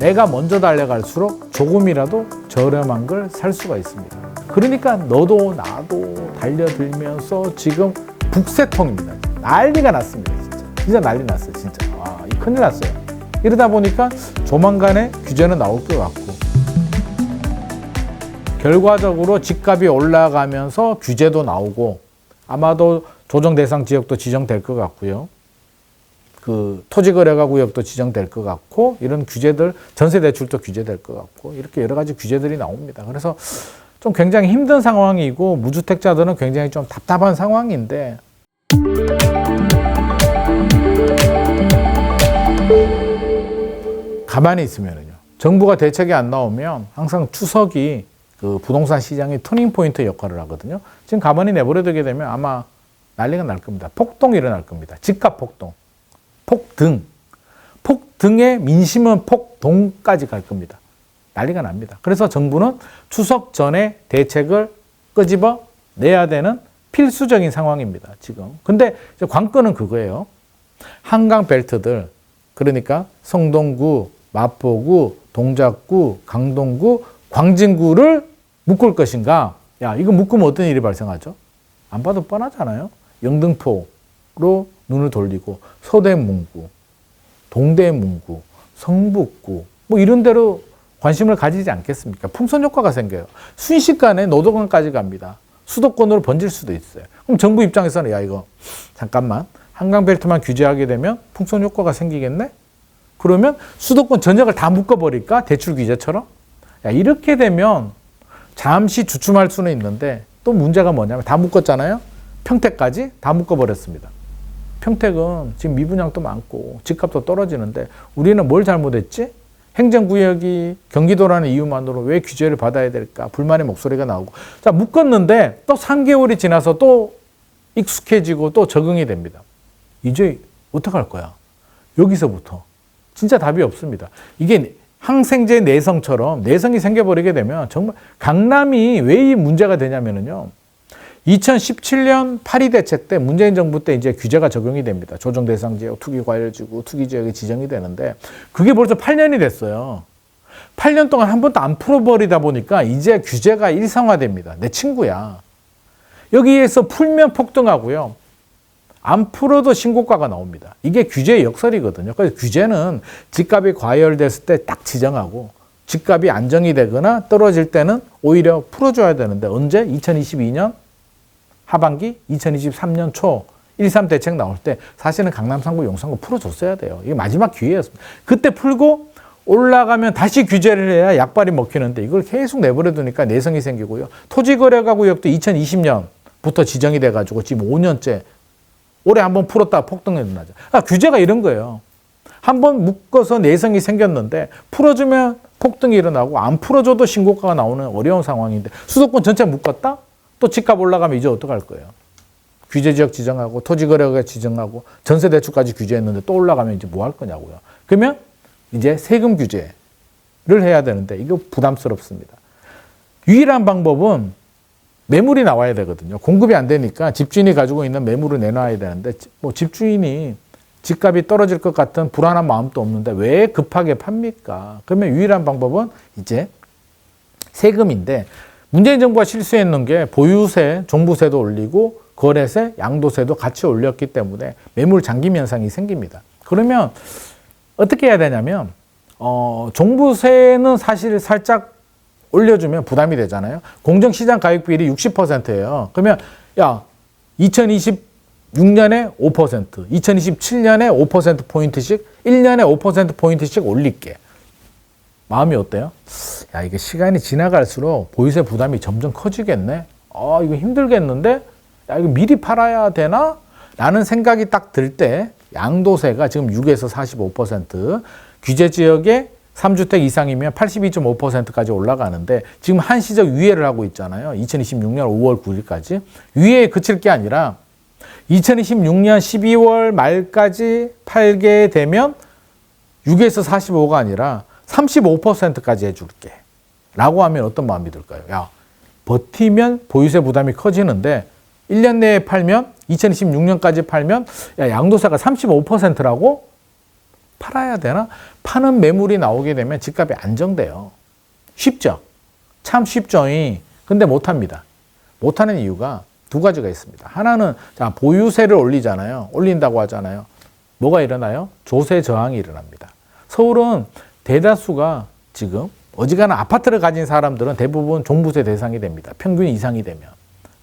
내가 먼저 달려갈수록 조금이라도 저렴한 걸 살 수가 있습니다. 그러니까 너도 나도 달려들면서 지금 북새통입니다. 난리가 났습니다. 진짜. 진짜 난리 났어요. 진짜. 와, 이 큰일 났어요. 이러다 보니까 조만간에 규제는 나올 것 같고 결과적으로 집값이 올라가면서 규제도 나오고 아마도 조정 대상 지역도 지정될 것 같고요. 그 토지 거래가 구역도 지정될 것 같고 이런 규제들 전세 대출도 규제될 것 같고 이렇게 여러 가지 규제들이 나옵니다. 그래서 좀 굉장히 힘든 상황이고 무주택자들은 굉장히 좀 답답한 상황인데 가만히 있으면은요. 정부가 대책이 안 나오면 항상 추석이 그 부동산 시장의 터닝 포인트 역할을 하거든요. 지금 가만히 내버려 두게 되면 아마 난리가 날 겁니다. 폭동이 일어날 겁니다. 집값 폭동, 폭등, 폭등의 민심은 폭동까지 갈 겁니다. 난리가 납니다. 그래서 정부는 추석 전에 대책을 끄집어 내야 되는 필수적인 상황입니다. 지금. 근데 관건은 그거예요. 한강 벨트들 그러니까 성동구, 마포구, 동작구, 강동구, 광진구를 묶을 것인가? 야, 이거 묶으면 어떤 일이 발생하죠? 안 봐도 뻔하잖아요. 영등포 로 눈을 돌리고 서대문구, 동대문구, 성북구 뭐 이런 데로 관심을 가지지 않겠습니까? 풍선 효과가 생겨요. 순식간에 노도강까지 갑니다. 수도권으로 번질 수도 있어요. 그럼 정부 입장에서는 야 이거 잠깐만 한강 벨트만 규제하게 되면 풍선 효과가 생기겠네? 그러면 수도권 전역을 다 묶어버릴까? 대출 규제처럼? 야, 이렇게 되면 잠시 주춤할 수는 있는데 또 문제가 뭐냐면 다 묶었잖아요? 평택까지 다 묶어버렸습니다. 평택은 지금 미분양도 많고 집값도 떨어지는데 우리는 뭘 잘못했지? 행정구역이 경기도라는 이유만으로 왜 규제를 받아야 될까? 불만의 목소리가 나오고. 자, 묶었는데 또 3개월이 지나서 또 익숙해지고 또 적응이 됩니다. 이제 어떡할 거야? 여기서부터. 진짜 답이 없습니다. 이게 항생제 내성처럼 내성이 생겨버리게 되면 정말 강남이 왜 이 문제가 되냐면은요. 2017년 파리 대책 때 문재인 정부 때 이제 규제가 적용이 됩니다. 조정 대상 지역, 투기 과열 지구, 투기 지역이 지정이 되는데 그게 벌써 8년이 됐어요. 8년 동안 한 번도 안 풀어버리다 보니까 이제 규제가 일상화됩니다. 내 친구야. 여기에서 풀면 폭등하고요. 안 풀어도 신고가가 나옵니다. 이게 규제의 역설이거든요. 그래서 규제는 집값이 과열됐을 때 딱 지정하고 집값이 안정이 되거나 떨어질 때는 오히려 풀어줘야 되는데 언제? 2022년 하반기, 2023년 초 1.3 대책 나올 때 사실은 강남 3구, 용산구 풀어줬어야 돼요. 이게 마지막 기회였습니다. 그때 풀고 올라가면 다시 규제를 해야 약발이 먹히는데 이걸 계속 내버려 두니까 내성이 생기고요. 토지거래가 구역도 2020년부터 지정이 돼가지고 지금 5년째 올해 한번 풀었다가 폭등이 일어나죠. 아, 규제가 이런 거예요. 한번 묶어서 내성이 생겼는데 풀어주면 폭등이 일어나고 안 풀어줘도 신고가가 나오는 어려운 상황인데 수도권 전체 묶었다? 또 집값 올라가면 이제 어떡할 거예요? 규제 지역 지정하고 토지 거래가 지정하고 전세 대출까지 규제했는데 또 올라가면 이제 뭐 할 거냐고요. 그러면 이제 세금 규제를 해야 되는데 이거 부담스럽습니다. 유일한 방법은 매물이 나와야 되거든요. 공급이 안 되니까 집주인이 가지고 있는 매물을 내놔야 되는데 뭐 집주인이 집값이 떨어질 것 같은 불안한 마음도 없는데 왜 급하게 팝니까? 그러면 유일한 방법은 이제 세금인데 문재인 정부가 실수했는 게 보유세, 종부세도 올리고 거래세, 양도세도 같이 올렸기 때문에 매물 잠김 현상이 생깁니다. 그러면 어떻게 해야 되냐면 어, 종부세는 사실 살짝 올려주면 부담이 되잖아요. 공정시장 가격 비율이 60%예요. 그러면 야 2026년에 5%, 2027년에 5% 포인트씩 1년에 5% 포인트씩 올릴게. 마음이 어때요? 야 이게 시간이 지나갈수록 보유세 부담이 점점 커지겠네. 아 이거 힘들겠는데? 야 이거 미리 팔아야 되나? 라는 생각이 딱 들 때 양도세가 지금 6에서 45% 규제 지역에 3주택 이상이면 82.5%까지 올라가는데 지금 한시적 유예를 하고 있잖아요. 2026년 5월 9일까지. 유예에 그칠 게 아니라 2026년 12월 말까지 팔게 되면 6에서 45가 아니라 35%까지 해줄게. 라고 하면 어떤 마음이 들까요? 야, 버티면 보유세 부담이 커지는데 1년 내에 팔면 2026년까지 팔면 야, 양도세가 35%라고? 팔아야 되나? 파는 매물이 나오게 되면 집값이 안정돼요. 쉽죠? 참 쉽죠? 근데 못합니다. 못하는 이유가 두 가지가 있습니다. 하나는 자 보유세를 올리잖아요. 올린다고 하잖아요. 뭐가 일어나요? 조세 저항이 일어납니다. 서울은 대다수가 지금 어지간한 아파트를 가진 사람들은 대부분 종부세 대상이 됩니다. 평균 이상이 되면.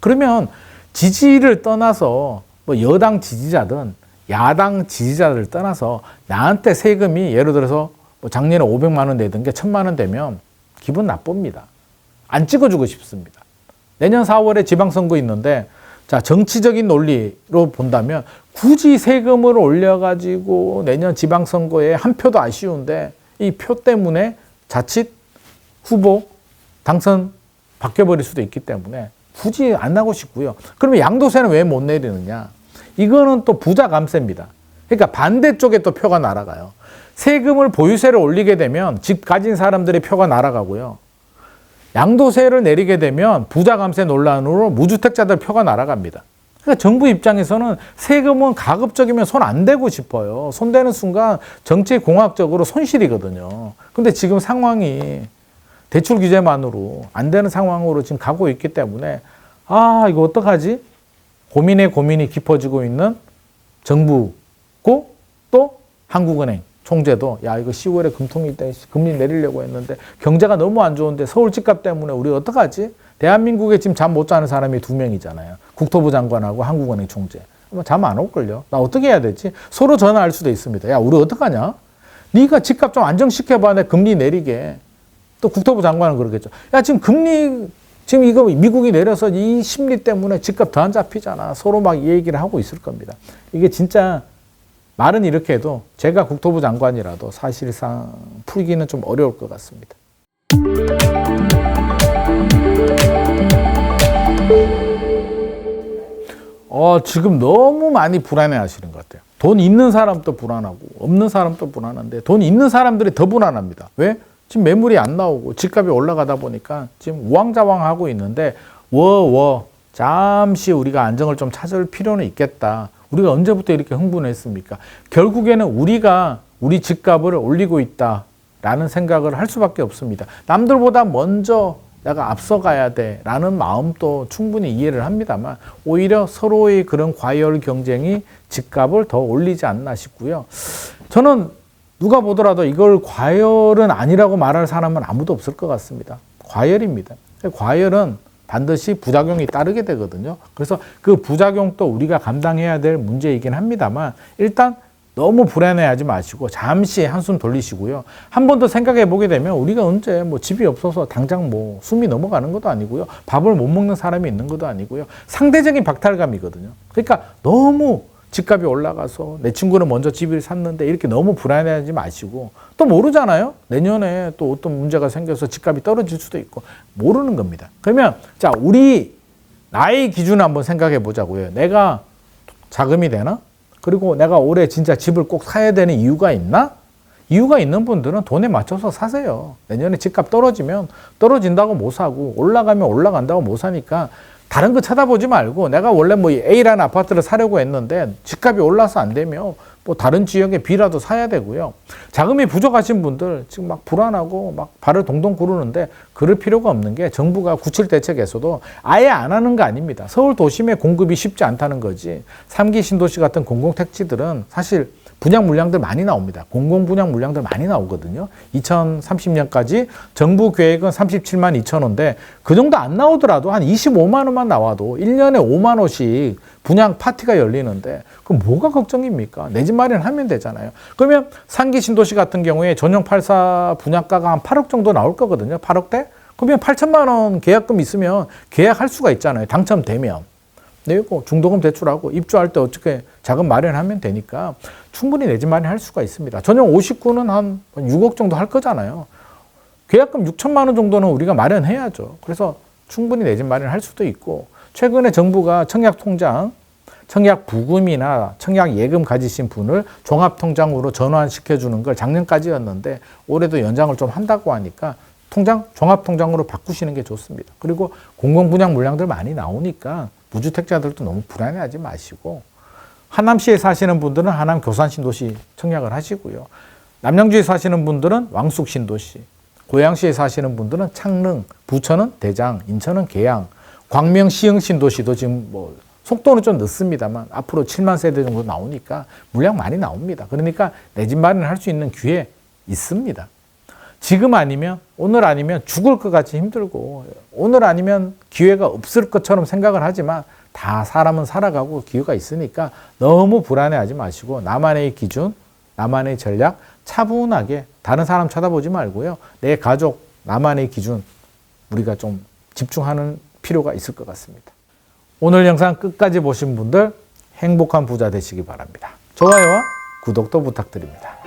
그러면 지지를 떠나서 뭐 여당 지지자든 야당 지지자를 떠나서 나한테 세금이 예를 들어서 뭐 작년에 500만 원 내던 게 1000만 원 되면 기분 나쁩니다. 안 찍어주고 싶습니다. 내년 4월에 지방선거 있는데 자 정치적인 논리로 본다면 굳이 세금을 올려가지고 내년 지방선거에 한 표도 아쉬운데 이 표 때문에 자칫 후보 당선 바뀌어버릴 수도 있기 때문에 굳이 안 하고 싶고요. 그러면 양도세는 왜 못 내리느냐? 이거는 또 부자 감세입니다. 그러니까 반대쪽에 또 표가 날아가요. 세금을 보유세를 올리게 되면 집 가진 사람들의 표가 날아가고요. 양도세를 내리게 되면 부자 감세 논란으로 무주택자들 표가 날아갑니다. 그러니까 정부 입장에서는 세금은 가급적이면 손 안 대고 싶어요. 손 대는 순간 정치 공학적으로 손실이거든요. 근데 지금 상황이 대출 규제만으로 안 되는 상황으로 지금 가고 있기 때문에 아, 이거 어떡하지? 고민에 고민이 깊어지고 있는 정부고 또 한국은행 총재도 야 이거 10월에 금통이 있다 금리 내리려고 했는데 경제가 너무 안 좋은데 서울 집값 때문에 우리 어떡하지? 대한민국에 지금 잠 못 자는 사람이 두 명이잖아요. 국토부 장관하고 한국은행 총재. 잠 안 올걸요. 나 어떻게 해야 되지? 서로 전화할 수도 있습니다. 야 우리 어떡하냐? 네가 집값 좀 안정시켜봐. 내 금리 내리게. 또 국토부 장관은 그러겠죠. 야 지금 금리 지금 이거 미국이 내려서 이 심리 때문에 집값 더 안 잡히잖아. 서로 막 이 얘기를 하고 있을 겁니다. 이게 진짜 말은 이렇게 해도 제가 국토부 장관이라도 사실상 풀기는 좀 어려울 것 같습니다. 어, 지금 너무 많이 불안해 하시는 것 같아요. 돈 있는 사람도 불안하고, 없는 사람도 불안한데, 돈 있는 사람들이 더 불안합니다. 왜? 지금 매물이 안 나오고, 집값이 올라가다 보니까 지금 우왕좌왕 하고 있는데, 워, 워, 잠시 우리가 안정을 좀 찾을 필요는 있겠다. 우리가 언제부터 이렇게 흥분했습니까? 결국에는 우리가 우리 집값을 올리고 있다라는 생각을 할 수밖에 없습니다. 남들보다 먼저 내가 앞서가야 돼 라는 마음도 충분히 이해를 합니다만 오히려 서로의 그런 과열 경쟁이 집값을 더 올리지 않나 싶고요. 저는 누가 보더라도 이걸 과열은 아니라고 말할 사람은 아무도 없을 것 같습니다. 과열입니다. 과열은 반드시 부작용이 따르게 되거든요. 그래서 그 부작용도 우리가 감당해야 될 문제이긴 합니다만 일단 너무 불안해하지 마시고 잠시 한숨 돌리시고요. 한 번 더 생각해 보게 되면 우리가 언제 뭐 집이 없어서 당장 뭐 숨이 넘어가는 것도 아니고요. 밥을 못 먹는 사람이 있는 것도 아니고요. 상대적인 박탈감이거든요. 그러니까 너무 집값이 올라가서 내 친구는 먼저 집을 샀는데 이렇게 너무 불안해하지 마시고 또 모르잖아요. 내년에 또 어떤 문제가 생겨서 집값이 떨어질 수도 있고 모르는 겁니다. 그러면 자 우리 나의 기준을 한번 생각해 보자고요. 내가 자금이 되나? 그리고 내가 올해 진짜 집을 꼭 사야 되는 이유가 있나? 이유가 있는 분들은 돈에 맞춰서 사세요. 내년에 집값 떨어지면 떨어진다고 못 사고 올라가면 올라간다고 못 사니까 다른 거 쳐다보지 말고 내가 원래 뭐 A라는 아파트를 사려고 했는데 집값이 올라서 안 되면 뭐 다른 지역에 B라도 사야 되고요. 자금이 부족하신 분들 지금 막 불안하고 막 발을 동동 구르는데 그럴 필요가 없는 게 정부가 구칠 대책에서도 아예 안 하는 거 아닙니다. 서울 도심의 공급이 쉽지 않다는 거지. 삼기 신도시 같은 공공택지들은 사실 분양 물량들 많이 나옵니다. 공공 분양 물량들 많이 나오거든요. 2030년까지 정부 계획은 37만 2천 원인데 그 정도 안 나오더라도 한 25만 원만 나와도 1년에 5만 원씩 분양 파티가 열리는데 그럼 뭐가 걱정입니까? 내 집 마련하면 되잖아요. 그러면 상기 신도시 같은 경우에 전용 84 분양가가 한 8억 정도 나올 거거든요. 8억대? 그러면 8천만 원 계약금 있으면 계약할 수가 있잖아요. 당첨되면. 내고 중도금 대출하고 입주할 때 어떻게 자금 마련하면 되니까 충분히 내 집 마련할 수가 있습니다. 전용 59는 한 6억 정도 할 거잖아요. 계약금 6천만 원 정도는 우리가 마련해야죠. 그래서 충분히 내 집 마련할 수도 있고 최근에 정부가 청약 통장, 청약 부금이나 청약 예금 가지신 분을 종합 통장으로 전환시켜 주는 걸 작년까지였는데 올해도 연장을 좀 한다고 하니까 통장 종합 통장으로 바꾸시는 게 좋습니다. 그리고 공공 분양 물량들 많이 나오니까 무주택자들도 너무 불안해하지 마시고 하남시에 사시는 분들은 하남 교산 신도시 청약을 하시고요. 남양주에 사시는 분들은 왕숙 신도시, 고양시에 사시는 분들은 창릉, 부천은 대장, 인천은 계양, 광명 시흥 신도시도 지금 뭐 속도는 좀 늦습니다만 앞으로 7만 세대 정도 나오니까 물량 많이 나옵니다. 그러니까 내 집 마련을 할 수 있는 기회 있습니다. 지금 아니면 오늘 아니면 죽을 것 같이 힘들고 오늘 아니면 기회가 없을 것처럼 생각을 하지만 다 사람은 살아가고 기회가 있으니까 너무 불안해하지 마시고 나만의 기준, 나만의 전략 차분하게 다른 사람 쳐다보지 말고요. 내 가족, 나만의 기준 우리가 좀 집중하는 필요가 있을 것 같습니다. 오늘 영상 끝까지 보신 분들 행복한 부자 되시기 바랍니다. 좋아요와 구독도 부탁드립니다.